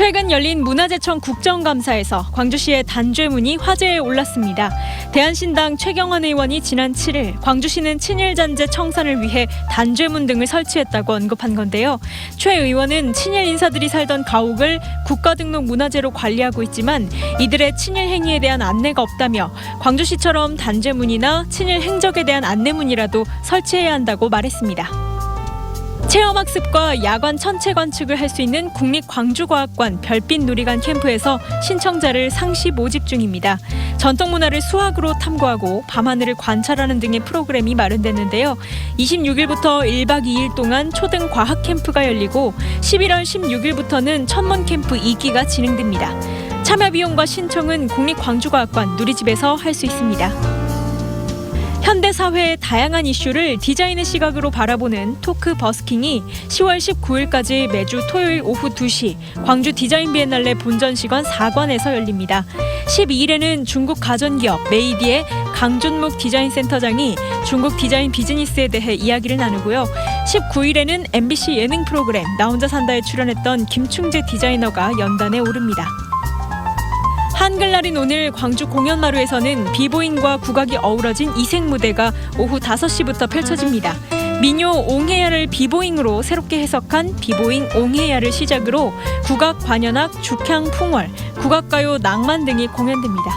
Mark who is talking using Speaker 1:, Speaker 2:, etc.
Speaker 1: 최근 열린 문화재청 국정감사에서 광주시의 단죄문이 화제에 올랐습니다. 대한신당 최경환 의원이 지난 7일 광주시는 친일잔재 청산을 위해 단죄문 등을 설치했다고 언급한 건데요. 최 의원은 친일 인사들이 살던 가옥을 국가등록 문화재로 관리하고 있지만 이들의 친일 행위에 대한 안내가 없다며 광주시처럼 단죄문이나 친일 행적에 대한 안내문이라도 설치해야 한다고 말했습니다. 체험학습과 야간 천체 관측을 할 수 있는 국립광주과학관 별빛 누리관 캠프에서 신청자를 상시 모집 중입니다. 전통 문화를 수학으로 탐구하고 밤하늘을 관찰하는 등의 프로그램이 마련됐는데요. 26일부터 1박 2일 동안 초등 과학 캠프가 열리고 11월 16일부터는 천문 캠프 2기가 진행됩니다. 참여 비용과 신청은 국립광주과학관 누리집에서 할 수 있습니다. 현대 사회의 다양한 이슈를 디자인의 시각으로 바라보는 토크 버스킹이 10월 19일까지 매주 토요일 오후 2시 광주 디자인 비엔날레 본전 시관 4관에서 열립니다. 12일에는 중국 가전기업 메이디의 강준묵 디자인 센터장이 중국 디자인 비즈니스에 대해 이야기를 나누고요. 19일에는 MBC 예능 프로그램 나 혼자 산다에 출연했던 김충재 디자이너가 연단에 오릅니다. 한글날인 오늘 광주 공연마루에서는 비보잉과 국악이 어우러진 이색 무대가 오후 5시부터 펼쳐집니다. 민요 옹해야를 비보잉으로 새롭게 해석한 비보잉 옹해야를 시작으로 국악 관현악, 죽향 풍월, 국악가요 낭만 등이 공연됩니다.